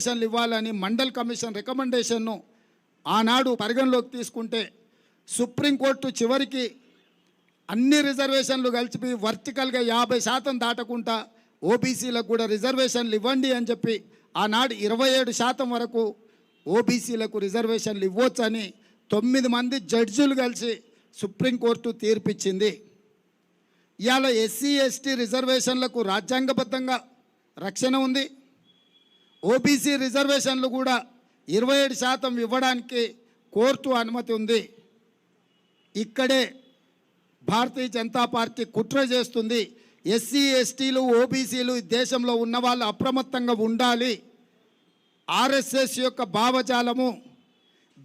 రిజర్వేషన్లు ఇవ్వాలని మండల్ కమిషన్ రికమెండేషన్ను ఆనాడు పరిగణలోకి తీసుకుంటే సుప్రీంకోర్టు చివరికి అన్ని రిజర్వేషన్లు కలిపి వర్టికల్గా యాభై శాతం దాటకుండా ఓబీసీలకు కూడా రిజర్వేషన్లు ఇవ్వండి అని చెప్పి ఆనాడు ఇరవై ఏడు శాతం వరకు ఓబీసీలకు రిజర్వేషన్లు ఇవ్వచ్చని తొమ్మిది మంది జడ్జులు కలిసి సుప్రీంకోర్టు తీర్పిచ్చింది. ఇవాళ ఎస్సీ ఎస్టీ రిజర్వేషన్లకు రాజ్యాంగబద్ధంగా రక్షణ ఉంది. ఓబీసీ రిజర్వేషన్లు కూడా ఇరవై ఏడు శాతం ఇవ్వడానికి కోర్టు అనుమతి ఉంది. ఇక్కడే భారతీయ జనతా పార్టీ కుట్ర చేస్తుంది. ఎస్సీ ఎస్టీలు ఓబీసీలు దేశంలో ఉన్న వాళ్ళు అప్రమత్తంగా ఉండాలి. ఆర్ఎస్ఎస్ యొక్క భావజాలము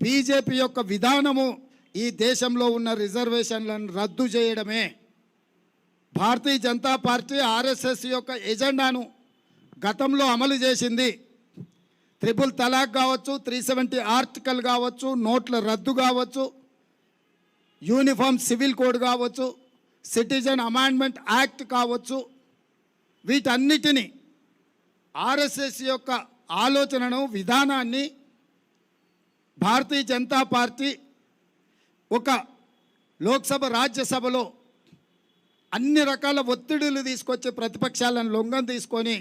బీజేపీ యొక్క విధానము ఈ దేశంలో ఉన్న రిజర్వేషన్లను రద్దు చేయడమే. భారతీయ జనతా పార్టీ ఆర్ఎస్ఎస్ యొక్క ఎజెండాను గతంలో అమలు చేసింది. త్రిపుల్ తలాక్ కావచ్చు త్రీ సెవెంటీ ఆర్టికల్ కావచ్చు నోట్ల రద్దు కావచ్చు యూనిఫామ్ సివిల్ కోడ్ కావచ్చు సిటిజన్ అమాండ్మెంట్ యాక్ట్ కావచ్చు. వీటన్నిటిని ఆర్ఎస్ఎస్ యొక్క ఆలోచనను విధానాన్ని భారతీయ జనతా పార్టీ ఒక లోక్సభ రాజ్యసభలో అన్ని రకాల ఒత్తిడులు తీసుకొచ్చి ప్రతిపక్షాలను లొంగం తీసుకొని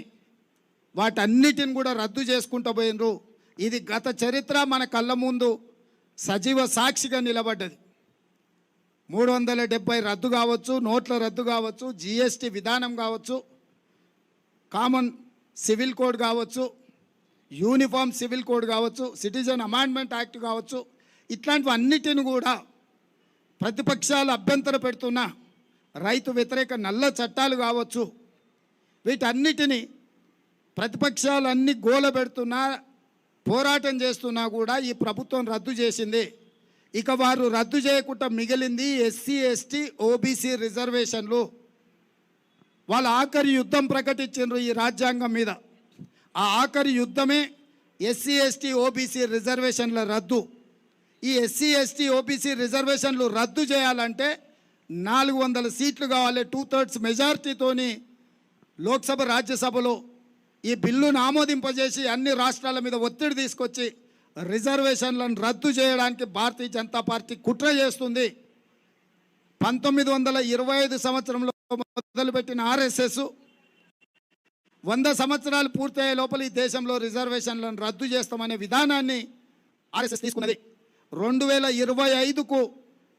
వాటన్నిటిని కూడా రద్దు చేసుకుంటూ పోయినరు. ఇది గత చరిత్ర మన కళ్ళ ముందు సజీవ సాక్షిగా నిలబడ్డది. మూడు వందల డెబ్బై రద్దు కావచ్చు నోట్ల రద్దు కావచ్చు జిఎస్టీ విధానం కావచ్చు కామన్ సివిల్ కోడ్ కావచ్చు యూనిఫామ్ సివిల్ కోడ్ కావచ్చు సిటిజన్ అమాండ్మెంట్ యాక్ట్ కావచ్చు ఇట్లాంటివన్నిటిని కూడా ప్రతిపక్షాలు అభ్యంతర పెడుతున్న రైతు వ్యతిరేక నల్ల చట్టాలు కావచ్చు. వీటన్నిటిని ప్రతిపక్షాలన్నీ గోల పెడుతున్నా పోరాటం చేస్తున్నా కూడా ఈ ప్రభుత్వం రద్దు చేసింది. ఇక వారు రద్దు చేయకుండా మిగిలింది ఎస్సీ ఎస్టీ ఓబీసీ రిజర్వేషన్లు. వాళ్ళ ఆఖరి యుద్ధం ప్రకటించారు ఈ రాజ్యాంగం మీద. ఆ ఆఖరి యుద్ధమే ఎస్సీ ఎస్టీ ఓబీసీ రిజర్వేషన్ల రద్దు. ఈ ఎస్సీ ఎస్టీ ఓబీసీ రిజర్వేషన్లు రద్దు చేయాలంటే నాలుగు వందల సీట్లు కావాలి టూ థర్డ్స్ మెజారిటీతోని లోక్సభ రాజ్యసభలో ఈ బిల్లును ఆమోదింపజేసి అన్ని రాష్ట్రాల మీద ఒత్తిడి తీసుకొచ్చి రిజర్వేషన్లను రద్దు చేయడానికి భారతీయ జనతా పార్టీ కుట్ర చేస్తుంది. పంతొమ్మిది వందల ఇరవై ఐదు సంవత్సరంలో మొదలుపెట్టిన ఆర్ఎస్ఎస్ వంద సంవత్సరాలు పూర్తయ్యే లోపల ఈ దేశంలో రిజర్వేషన్లను రద్దు చేస్తామనే విధానాన్ని ఆర్ఎస్ఎస్ తీసుకున్నది. రెండు వేల ఇరవై ఐదుకు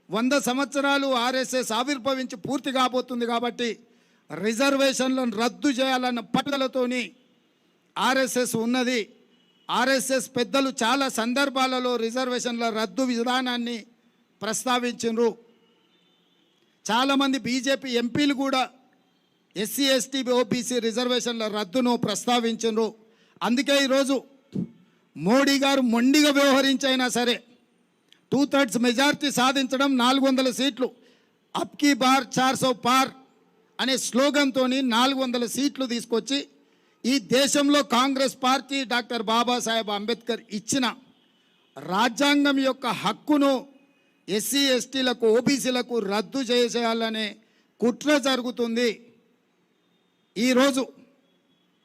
వంద సంవత్సరాలు ఆర్ఎస్ఎస్ ఆవిర్భవించి పూర్తి కాబోతుంది కాబట్టి రిజర్వేషన్లను రద్దు చేయాలన్న పట్టుదలతోని ఆర్ఎస్ఎస్ ఉన్నది. ఆర్ఎస్ఎస్ పెద్దలు చాలా సందర్భాలలో రిజర్వేషన్ల రద్దు విధానాన్ని ప్రస్తావించారు చాలామంది బీజేపీ ఎంపీలు కూడా ఎస్సీ ఎస్టీ ఓబీసీ రిజర్వేషన్ల రద్దును ప్రస్తావించారు అందుకే ఈరోజు మోడీ గారు మొండిగా వ్యవహరించైనా సరే టూ థర్డ్స్ మెజార్టీ సాధించడం నాలుగు వందల సీట్లు అప్కీ బార్ చార్ సో పార్ అనే స్లోగన్తో నాలుగు వందల సీట్లు తీసుకొచ్చి ఈ దేశంలో కాంగ్రెస్ పార్టీ డాక్టర్ బాబాసాహెబ్ అంబేద్కర్ ఇచ్చిన రాజ్యాంగం యొక్క హక్కును ఎస్సీ ఎస్టీలకు ఓబీసీలకు రద్దు చేసేయాలనే కుట్ర జరుగుతుంది. ఈరోజు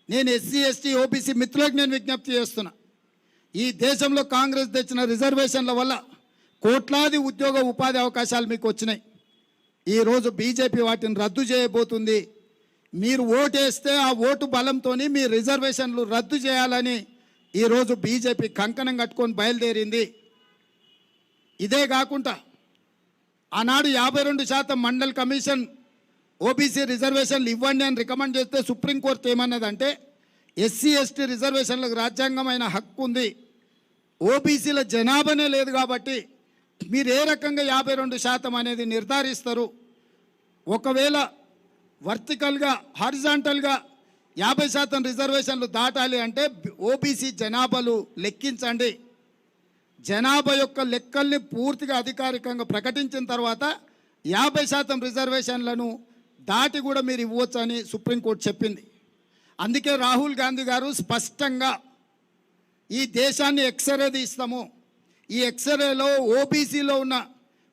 నేను ఎస్సీ ఎస్టీ ఓబీసీ మిత్రులకు నేను విజ్ఞప్తి చేస్తున్నా. ఈ దేశంలో కాంగ్రెస్ తెచ్చిన రిజర్వేషన్ల వల్ల కోట్లాది ఉద్యోగ ఉపాధి అవకాశాలు మీకు వచ్చినాయి. ఈరోజు బీజేపీ వాటిని రద్దు చేయబోతుంది. మీరు ఓటేస్తే ఆ ఓటు బలంతో మీ రిజర్వేషన్లు రద్దు చేయాలని ఈరోజు బీజేపీ కంకణం కట్టుకొని బయలుదేరింది. ఇదే కాకుండా ఆనాడు యాభై రెండు శాతం మండల్ కమిషన్ ఓబీసీ రిజర్వేషన్లు ఇవ్వండి అని రికమెండ్ చేస్తే సుప్రీంకోర్టు ఏమన్నదంటే ఎస్సీ ఎస్టీ రిజర్వేషన్లకు రాజ్యాంగమైన హక్కు ఉంది. ఓబీసీల జనాభానే లేదు కాబట్టి మీరు ఏ రకంగా యాభై రెండు శాతం అనేది నిర్ధారిస్తారు? ఒకవేళ వర్టికల్గా హారిజాంటల్గా యాభై శాతం రిజర్వేషన్లు దాటాలి అంటే ఓబీసీ జనాభాలు లెక్కించండి. జనాభా యొక్క లెక్కల్ని పూర్తిగా అధికారికంగా ప్రకటించిన తర్వాత యాభై శాతం రిజర్వేషన్లను దాటి కూడా మీరు ఇవ్వచ్చు అని సుప్రీంకోర్టు చెప్పింది. అందుకే రాహుల్ గాంధీ గారు స్పష్టంగా ఈ దేశాన్ని ఎక్స్రే తీస్తాము. ఈ ఎక్స్రేలో ఓబీసీలో ఉన్న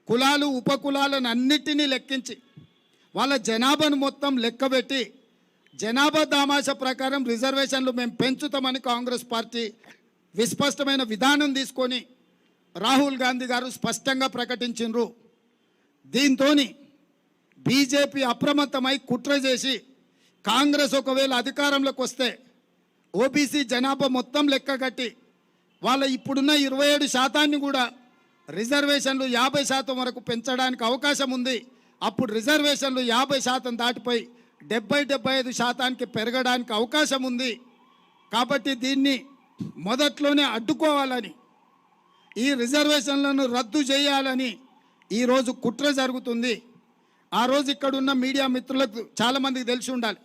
కులాలు ఉపకులాలను అన్నిటినీ లెక్కించి వాళ్ళ జనాభాను మొత్తం లెక్కబెట్టి జనాభా దామాష ప్రకారం రిజర్వేషన్లు మేము పెంచుతామని కాంగ్రెస్ పార్టీ విస్పష్టమైన విధానం తీసుకొని రాహుల్ గాంధీ గారు స్పష్టంగా ప్రకటించిండ్రు. దీంతో బీజేపీ అప్రమత్తమై కుట్ర చేసి కాంగ్రెస్ ఒకవేళ అధికారంలోకి వస్తే ఓబీసీ జనాభా మొత్తం లెక్క కట్టి వాళ్ళ ఇప్పుడున్న ఇరవై ఏడు శాతాన్ని కూడా రిజర్వేషన్లు యాభై శాతం వరకు పెంచడానికి అవకాశం ఉంది. అప్పుడు రిజర్వేషన్లు యాభై శాతం దాటిపోయి డెబ్బై డెబ్బై ఐదు శాతానికి పెరగడానికి అవకాశం ఉంది. కాబట్టి దీన్ని మొదట్లోనే అడ్డుకోవాలని ఈ రిజర్వేషన్లను రద్దు చేయాలని ఈరోజు కుట్ర జరుగుతుంది. ఆ రోజు ఇక్కడ ఉన్న మీడియా మిత్రులకు చాలామందికి తెలిసి ఉండాలి.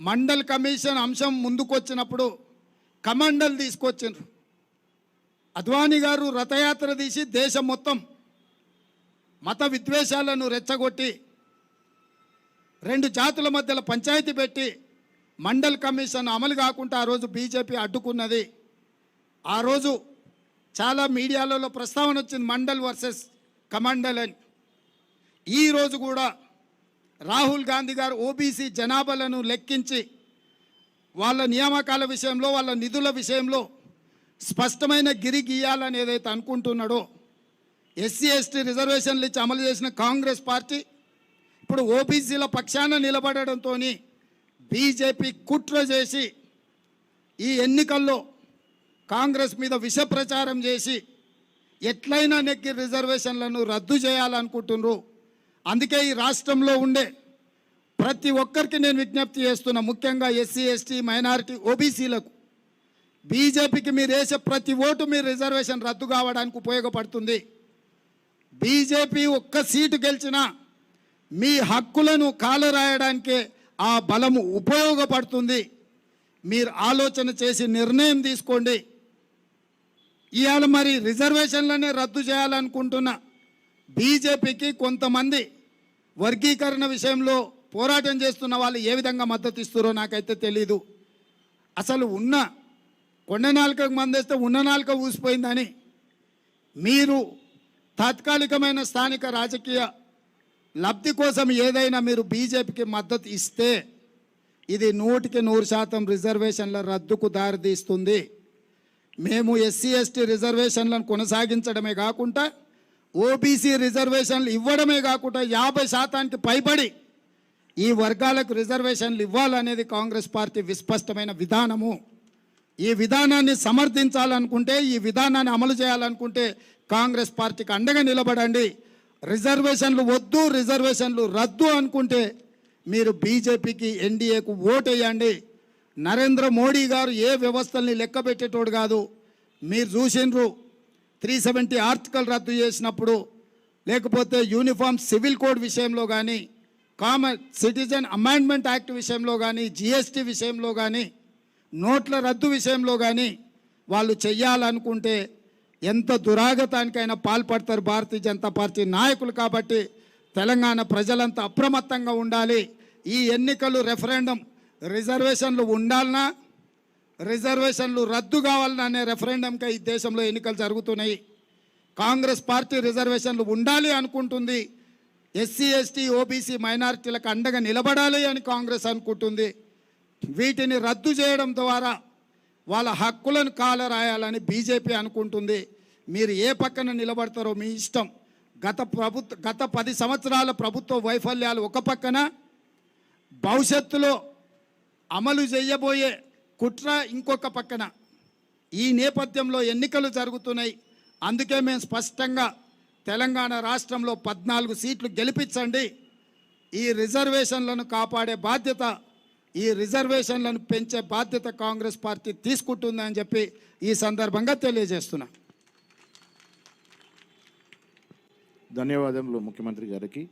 మండల్ కమిషన్ అంశం ముందుకు వచ్చినప్పుడు కమండల్ తీసుకొచ్చిండ్రు. అద్వానీ గారు రథయాత్ర తీసి దేశం మొత్తం మత విద్వేషాలను రెచ్చగొట్టి రెండు జాతుల మధ్యలో పంచాయతీ పెట్టి మండల్ కమిషన్ అమలు కాకుండా ఆ రోజు బీజేపీ అడ్డుకున్నది. ఆ రోజు చాలా మీడియాలలో ప్రస్తావన వచ్చింది మండల్ వర్సెస్ కమండల్ అని. ఈ రోజు కూడా రాహుల్ గాంధీ గారు ఓబీసీ జనాభాలను లెక్కించి వాళ్ళ నియామకాల విషయంలో వాళ్ళ నిధుల విషయంలో స్పష్టమైన గిరి గీయాలని ఏదైతే అనుకుంటున్నాడో ఎస్సీ ఎస్టీ రిజర్వేషన్లు ఇచ్చి అమలు చేసిన కాంగ్రెస్ పార్టీ ఇప్పుడు ఓబీసీల పక్షాన నిలబడడంతో బీజేపీ కుట్ర చేసి ఈ ఎన్నికల్లో కాంగ్రెస్ మీద విష ప్రచారం చేసి ఎట్లయినా నెక్కి రిజర్వేషన్లను రద్దు చేయాలనుకుంటున్నారు. అందుకే ఈ రాష్ట్రంలో ఉండే ప్రతి ఒక్కరికి నేను విజ్ఞప్తి చేస్తున్నా ముఖ్యంగా ఎస్సీ ఎస్టీ మైనారిటీ ఓబీసీలకు. బీజేపీకి మీరు వేసే ప్రతి ఓటు మీ రిజర్వేషన్ రద్దు కావడానికి ఉపయోగపడుతుంది. బీజేపీ ఒక్క సీటు గెలిచినా మీ హక్కులను కాలరాయడానికే ఆ బలము ఉపయోగపడుతుంది. మీరు ఆలోచన చేసి నిర్ణయం తీసుకోండి. ఇవాళ మరి రిజర్వేషన్లనే రద్దు చేయాలనుకుంటున్న. బీజేపీకి కొంతమంది వర్గీకరణ విషయంలో పోరాటం చేస్తున్న వాళ్ళు ఏ విధంగా మద్దతు ఇస్తారో నాకైతే తెలీదు. అసలు ఉన్న కొండ నాలుకకు మందేస్తే ఉన్న నాలుక ఊసిపోయిందని మీరు తాత్కాలికమైన స్థానిక రాజకీయ లబ్ధి కోసం ఏదైనా మీరు బీజేపీకి మద్దతు ఇస్తే ఇది నూటికి నూరు శాతం రిజర్వేషన్ల రద్దుకు దారితీస్తుంది. మేము ఎస్సీ ఎస్టీ రిజర్వేషన్లను కొనసాగించడమే కాకుండా ఓబీసీ రిజర్వేషన్లు ఇవ్వడమే కాకుండా యాభై శాతానికి పైబడి ఈ వర్గాలకు రిజర్వేషన్లు ఇవ్వాలనేది కాంగ్రెస్ పార్టీ విస్పష్టమైన విధానము. ఈ విధానాన్ని సమర్థించాలనుకుంటే ఈ విధానాన్ని అమలు చేయాలనుకుంటే కాంగ్రెస్ పార్టీకి అండగా నిలబడండి. రిజర్వేషన్లు వద్దు రిజర్వేషన్లు రద్దు అనుకుంటే మీరు బీజేపీకి ఎన్డీఏకు ఓటేయండి. నరేంద్ర మోడీ గారు ఏ వ్యవస్థల్ని లెక్క పెట్టేటోడు కాదు. మీరు చూసిండ్రు. త్రీ సెవెంటీ ఆర్టికల్ రద్దు చేసినప్పుడు లేకపోతే యూనిఫామ్ సివిల్ కోడ్ విషయంలో కానీ కామన్ సిటిజన్ అమెండ్మెంట్ యాక్ట్ విషయంలో కానీ జిఎస్టీ విషయంలో కానీ నోట్ల రద్దు విషయంలో కానీ వాళ్ళు చెయ్యాలనుకుంటే ఎంత దురాగతానికైనా పాల్పడతారు భారతీయ జనతా పార్టీ నాయకులు కాబట్టి తెలంగాణ ప్రజలంతా అప్రమత్తంగా ఉండాలి. ఈ ఎన్నికలు రెఫరెండం రిజర్వేషన్లు ఉండాలన్నా రిజర్వేషన్లు రద్దు కావాలన్నా అనే రెఫరెండంకి ఈ దేశంలో ఎన్నికలు జరుగుతున్నాయి. కాంగ్రెస్ పార్టీ రిజర్వేషన్లు ఉండాలి అనుకుంటుంది. ఎస్సీ ఎస్టీ ఓబీసీ మైనారిటీలకు అండగా నిలబడాలి అని కాంగ్రెస్ అనుకుంటుంది. వీటిని రద్దు చేయడం ద్వారా వాళ్ళ హక్కులను కాలరాయాలని బీజేపీ అనుకుంటుంది. మీరు ఏ పక్కన నిలబడతారో మీ ఇష్టం. గత ప్రభుత్వ గత పది సంవత్సరాల ప్రభుత్వ వైఫల్యాలు ఒక పక్కన భవిష్యత్తులో అమలు చేయబోయే కుట్ర ఇంకొక పక్కన. ఈ నేపథ్యంలో ఎన్నికలు జరుగుతున్నాయి. అందుకే మేము స్పష్టంగా తెలంగాణ రాష్ట్రంలో పద్నాలుగు సీట్లు గెలిపించండి. ఈ రిజర్వేషన్లను కాపాడే బాధ్యత ఈ రిజర్వేషన్లను పెంచే బాధ్యత కాంగ్రెస్ పార్టీ తీసుకుంటుందని చెప్పి ఈ సందర్భంగా తెలియజేస్తున్నా. ధన్యవాదములు ముఖ్యమంత్రి గారికి.